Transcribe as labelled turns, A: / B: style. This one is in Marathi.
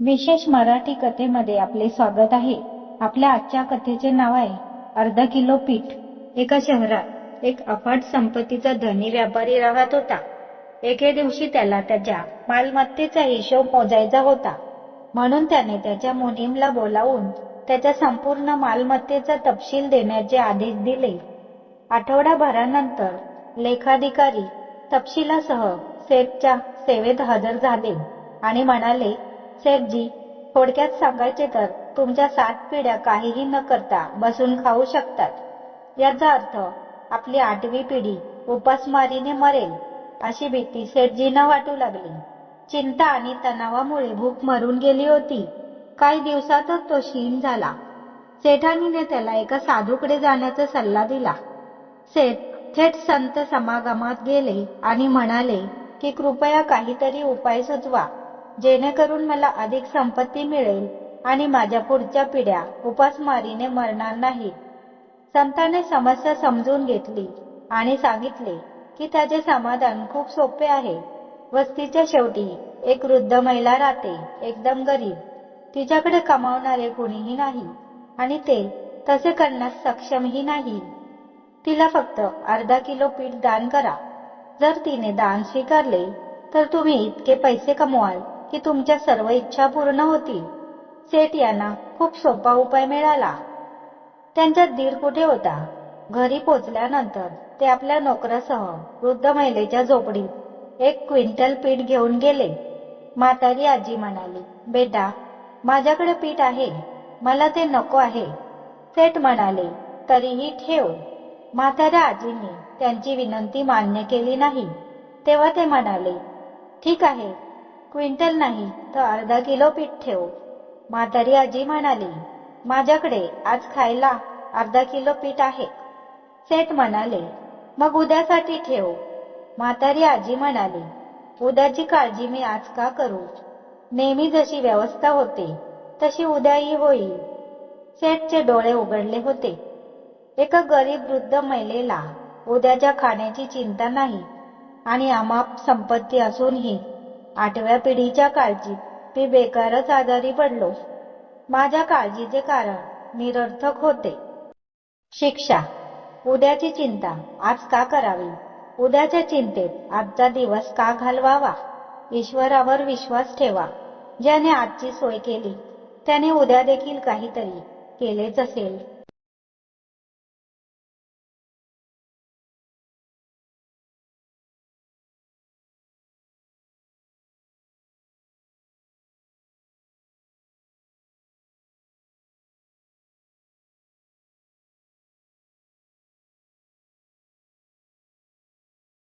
A: विशेष मराठी कथेमध्ये आपले स्वागत आहे. आपल्या आजच्या कथेचे नाव आहे अर्धा किलो पीठ. एका शहरात एक अफाट संपत्तीचा धनी व्यापारी राहत होता. एके दिवशी त्याला त्याच्या मालमत्तेचा हिशोब मोजायचा होता. म्हणून त्याने त्याच्या मुनीमला बोलावून त्याच्या संपूर्ण मालमत्तेचा तपशील देण्याचे आदेश दिले. आठवडाभरानंतर लेखाधिकारी तपशिलासह सेठच्या सेवेत हजर झाले आणि म्हणाले सेठजी थोडक्यात सांगायचे तर तुमच्या सात पिढ्या काहीही न करता बसून खाऊ शकतात. याचा अर्थ आपली आठवी पिढी उपासमारीने मरेल अशी भीती सेठजींना वाटू लागली. चिंता आणि तणावामुळे भूक मरून गेली होती. काही दिवसातच तो क्षीण झाला. सेठानीने त्याला एका साधूकडे जाण्याचा सल्ला दिला. सेठ थेट संत समागमात गेले आणि म्हणाले की कृपया काहीतरी उपाय सुचवा. जेणेकरून मला अधिक संपत्ती मिळेल आणि माझ्या पुढच्या पिढ्या उपासमारीने मरणार नाहीत. संताने समस्या समजून घेतली आणि सांगितले की त्याचे समाधान खूप सोपे आहे. वस्तीच्या शेवटी एक वृद्ध महिला राहते एकदम गरीब. तिच्याकडे कमावणारे कुणीही नाही आणि ते तसे करण्यास सक्षमही नाही. तिला फक्त अर्धा किलो पीठ दान करा. जर तिने दान स्वीकारले तर तुम्ही इतके पैसे कमवाल. की तुमच्या सर्व इच्छा पूर्ण होतील सेठ यांना खूप सोपा उपाय मिळाला. त्यांचा दीर कुठे होता. घरी पोचल्यानंतर ते आपल्या नोकरासह वृद्ध महिलेच्या झोपडीत एक क्विंटल पीठ घेऊन गेले. म्हातारी आजी म्हणाली बेटा माझ्याकडे पीठ आहे. मला ते नको आहे. सेठ म्हणाले तरीही ठेव. म्हाताऱ्या आजींनी त्यांची विनंती मान्य केली नाही. तेव्हा ते म्हणाले ठीक आहे. क्विंटल नाही तर अर्धा किलो पीठ ठेव. म्हातारी आजी म्हणाली माझ्याकडे आज खायला अर्धा किलो पीठ आहे. सेठ म्हणाले मग उद्यासाठी ठेव. म्हातारी आजी म्हणाली उद्याची काळजी मी आज का करू? नेहमी जशी व्यवस्था होते तशी उद्याही होईल. सेठचे डोळे उघडले होते. एका गरीब वृद्ध महिलेला उद्याच्या खाण्याची चिंता नाही आणि अमाप संपत्ती असूनही आठव्या पिढीच्या काळजीत मी बेकारच आजारी पडलो. माझ्या काळजीचे कारण निरर्थक होते. शिक्षा. उद्याची चिंता आज का करावी? उद्याच्या चिंतेत आजचा दिवस का घालवावा? ईश्वरावर विश्वास ठेवा. ज्याने आजची सोय केली त्याने उद्या देखील काहीतरी केलेच असेल.